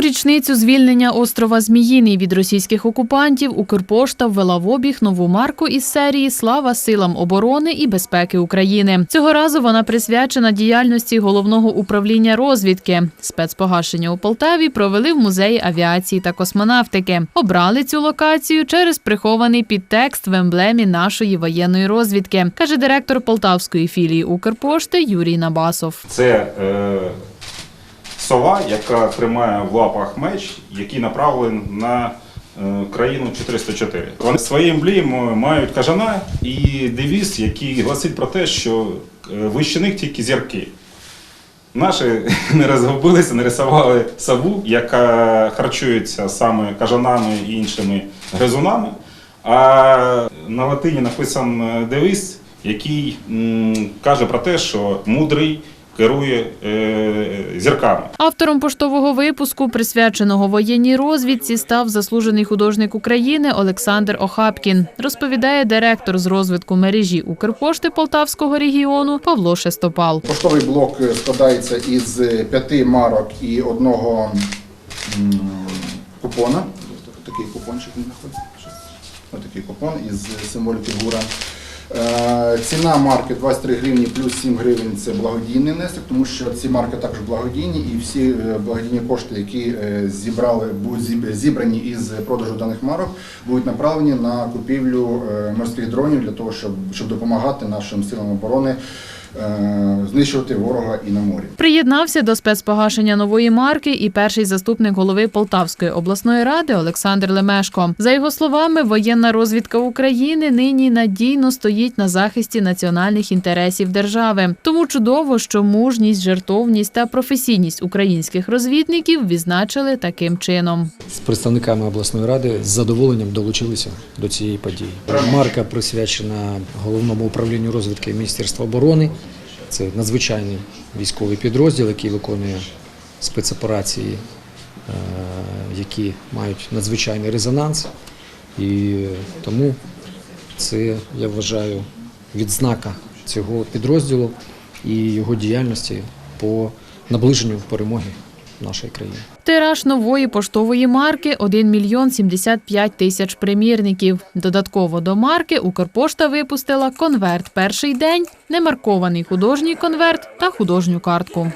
Річницю звільнення острова Зміїний від російських окупантів Укрпошта ввела в обіг нову марку із серії Слава силам оборони і безпеки України. Цього разу вона присвячена діяльності головного управління розвідки. Спецпогашення у Полтаві провели в музеї авіації та космонавтики. Обрали цю локацію через прихований підтекст в емблемі нашої воєнної розвідки, каже директор полтавської філії Укрпошти Юрій Набасов. Це е, сова, яка тримає в лапах меч, який направлений на е, країну 404. Вони своєю емблемою мають кажана і девіз, який гласить про те, що е, вище них тільки зірки. Наші не розгубилися, нарисували сову, яка харчується саме кажанами і іншими гризунами. А на латині написан девіз, який каже про те, що мудрий керує е, зірками. Автором поштового випуску, присвяченого воєнній розвідці, став заслужений художник України Олександр Охапкін. Розповідає директор з розвитку мережі Укрпошти Полтавського регіону Павло Шестопал. Поштовий блок е, складається із п'яти марок і одного купона. Такий купончик він знаходиться. Ось такий купон із символікою гура. Е, Ціна марки 23 гривні плюс 7 гривень це благодійний внесок, тому що ці марки також благодійні і всі е, благодійні кошти, які е, зібрали, будуть зібрані із продажу даних марок, будуть направлені на купівлю морських дронів для того, щоб, щоб допомагати нашим силам оборони знищувати ворога і на морі. Приєднався до спецпогашення нової марки і перший заступник голови Полтавської обласної ради Олександр Лемешко. За його словами, воєнна розвідка України нині надійно стоїть на захисті національних інтересів держави. Тому чудово, що мужність, жертовність та професійність українських розвідників відзначили таким чином. Представниками обласної ради з задоволенням долучилися до цієї події. Марка присвячена головному управлінню розвідки Міністерства оборони. Це надзвичайний військовий підрозділ, який виконує спецоперації, е, які мають надзвичайний резонанс. І тому це, я вважаю, відзнака цього підрозділу і його діяльності по наближенню перемоги нашої країни. Тираж нової поштової марки 1 мільйон 75 тисяч примірників. Додатково до марки Укрпошта випустила конверт перший день, немаркований художній конверт та художню картку.